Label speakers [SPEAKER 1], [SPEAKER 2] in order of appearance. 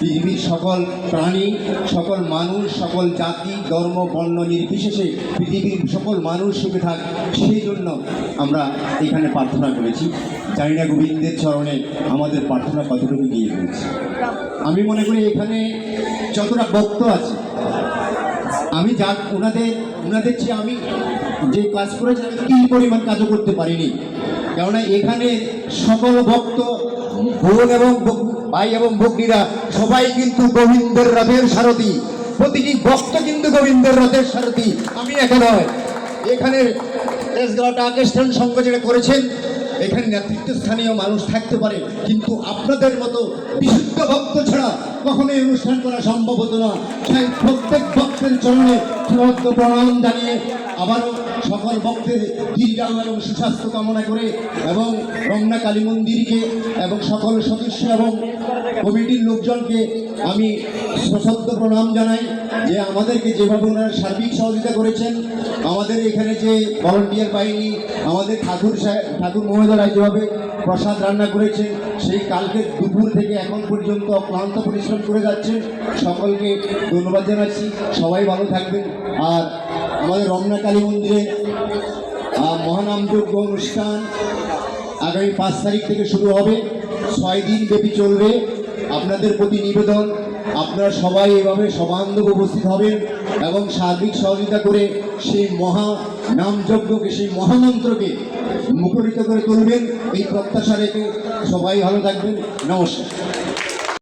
[SPEAKER 1] পৃথিবীর সকল প্রাণী, সকল মানুষ, সকল জাতি, ধর্ম, বর্ণ নির্বিশেষে পৃথিবীর সকল মানুষ সুখে থাক, সেই জন্য আমরা এখানে প্রার্থনা করেছি। জানি না গোবিন্দের চরণে আমাদের প্রার্থনা কতটুকু গিয়ে রয়েছে আমি মনে করি এখানে যতটা ভক্ত আছে, আমি যা ওনাদের ওনাদের চেয়ে আমি যে কাজ করেছি, আমি কি পরিমাণ কাজও করতে পারিনি। কেননা এখানে সকল ভক্ত বোন এবং ভগ- ভাই এবং ভগ্নীরা, সবাই কিন্তু গোবিন্দের রথের সারথি। প্রতিটি ভক্ত কিন্তু গোবিন্দের রথের সারথি। আমি একা নয়। এখানে সংঘ যেটা করেছেন, এখানে নেতৃত্ব স্থানীয় মানুষ থাকতে পারে। কিন্তু আপনাদের মতো বিশুদ্ধ ভক্ত ছাড়া কখনোই অনুষ্ঠান করা সম্ভব হতো না। তাই প্রত্যেক ভক্তের চরণে প্রণাম জানিয়ে আবারও সকল ভক্তের দীর্ঘায়ু এবং সুস্বাস্থ্য কামনা করে এবং রমনা কালী মন্দিরকে এবং সকল সদস্য এবং কমিটির লোকজনকে আমি সশব্দ প্রণাম জানাই যে আমাদেরকে যেভাবে ওনারা সার্বিক সহযোগিতা করেছেন, আমাদের এখানে যে ভলান্টিয়ার বাহিনী, আমাদের ঠাকুর ঠাকুর মহোদয়রা যেভাবে প্রসাদ রান্না করেছেন, সেই কালকে দুপুর থেকে এখন পর্যন্ত অক্লান্ত পরিশ্রম করে যাচ্ছেন। সকলকে ধন্যবাদ জানাচ্ছি। সবাই ভালো থাকবেন। আর আমাদের রমনা কালী মন্দিরে মহানামযোগ্য অনুষ্ঠান আগামী পাঁচ তারিখ থেকে শুরু হবে। ছয় দিন ব্যাপী চলবে। আপনাদের প্রতি নিবেদন, আপনারা সবাই এভাবে সবান্ধব উপস্থিত হবেন এবং সার্বিক সহযোগিতা করে সেই মহা নামযজ্ঞকে, সেই মহামন্ত্রকে মুখরিত করে তুলবেন। এই প্রত্যাশা রেখে সবাই ভালো থাকবেন। নমস্কার।